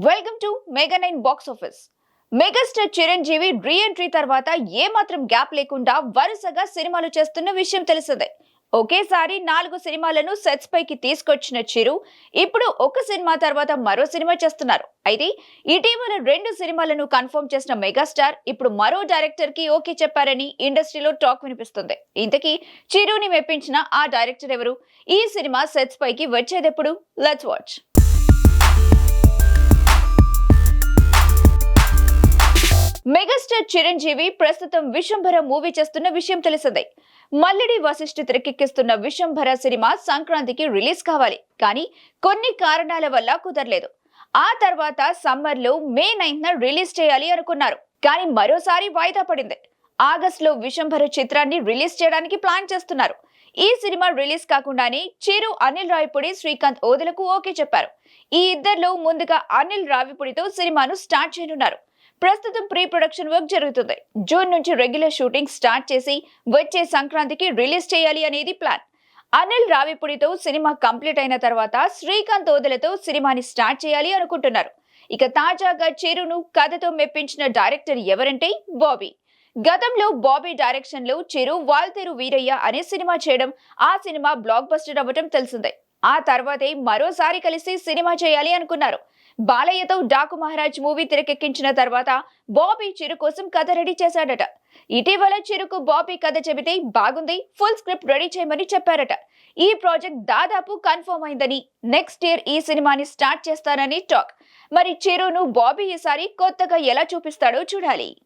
Welcome to mega nine box office megastar Chiranjeevi re entry తర్వాత ఏమాత్రం gap లేకుండా వరుసగా సినిమాలు చేస్తున్న విషయం తెలిసిందే. ఒకేసారి నాలుగు సినిమాలను సెట్స్ పైకి తీసుకొచ్చిన చిరు ఇప్పుడు ఒక సినిమా తర్వాత మరో సినిమా చేస్తున్నారు. అయితే ఇటీవల రెండు సినిమాలను కన్ఫర్మ్ చేసిన మెగాస్టార్ ఇప్పుడు మరో డైరెక్టర్కి ఓకే చెప్పారని ఇండస్ట్రీలో టాక్ వినిపిస్తుంది. ఇంతకీ చిరుని మెప్పించిన ఆ డైరెక్టర్ ఎవరు? ఈ సినిమా సెట్స్ పైకి వచ్చేదెప్పుడు లెట్స్ వాచ్ చిరంజీవి ప్రస్తుతం విశ్వంభర మూవీ చేస్తున్న విషయం తెలిసిందే. మల్లెడి వశిష్ఠ తెరకెక్కిస్తున్న విశ్వంభర సినిమా సంక్రాంతికి రిలీజ్ కావాలి. కానీ కొన్ని కారణాల వల్ల కుదరలేదు. ఆ తర్వాత సమ్మర్లో మే నైన్త్ రిలీజ్ చేయాలి అనుకున్నారు. కానీ మరోసారి వాయిదా పడింది. ఆగస్ట్లో విశ్వంభర చిత్రాన్ని రిలీజ్ చేయడానికి ప్లాన్ చేస్తున్నారు. ఈ సినిమా రిలీజ్ కాకుండానే చిరు అనిల్ రావిపూడి శ్రీకాంత్ ఓదులకు ఓకే చెప్పారు. ఈ ఇద్దరిలో ముందుగా అనిల్ రావిపూడితో సినిమాను స్టార్ట్ చేయనున్నారు. ప్రస్తుతం ప్రీ ప్రొడక్షన్ వర్క్ జరుగుతుంది. జూన్ నుంచి రెగ్యులర్ షూటింగ్ స్టార్ట్ చేసి వచ్చే సంక్రాంతికి రిలీజ్ చేయాలి అనేది ప్లాన్. అనిల్ రావిపూడితో సినిమా కంప్లీట్ అయిన తర్వాత శ్రీకాంత్ ఓదెలతో సినిమాని స్టార్ట్ చేయాలి అనుకుంటున్నారు. ఇక తాజాగా చిరును కథతో మెప్పించిన డైరెక్టర్ ఎవరంటే బాబీ. గతంలో బాబీ డైరెక్షన్లో చిరు వాల్తేరు వీరయ్య అనే సినిమా చేయడం ఆ సినిమా బ్లాక్ బస్టర్ అవ్వటం తెలిసిందే. ఆ తర్వాతే మరోసారి కలిసి సినిమా చేయాలి అనుకున్నారు. బాలయ్యతో డాకు మహారాజ్ మూవీ తెరకెక్కించిన తర్వాత బాబీ చిరు కోసం కథ రెడీ చేశాడట. ఇటీవల చిరుకు బాబీ కథ చెబితే బాగుంది ఫుల్ స్క్రిప్ట్ రెడీ చేయమని చెప్పారట. ఈ ప్రాజెక్ట్ దాదాపు కన్ఫర్మ్ అయిందని నెక్స్ట్ ఇయర్ ఈ సినిమాని స్టార్ట్ చేస్తానని టాక్. మరి చిరును బాబీ ఈసారి కొత్తగా ఎలా చూపిస్తాడో చూడాలి.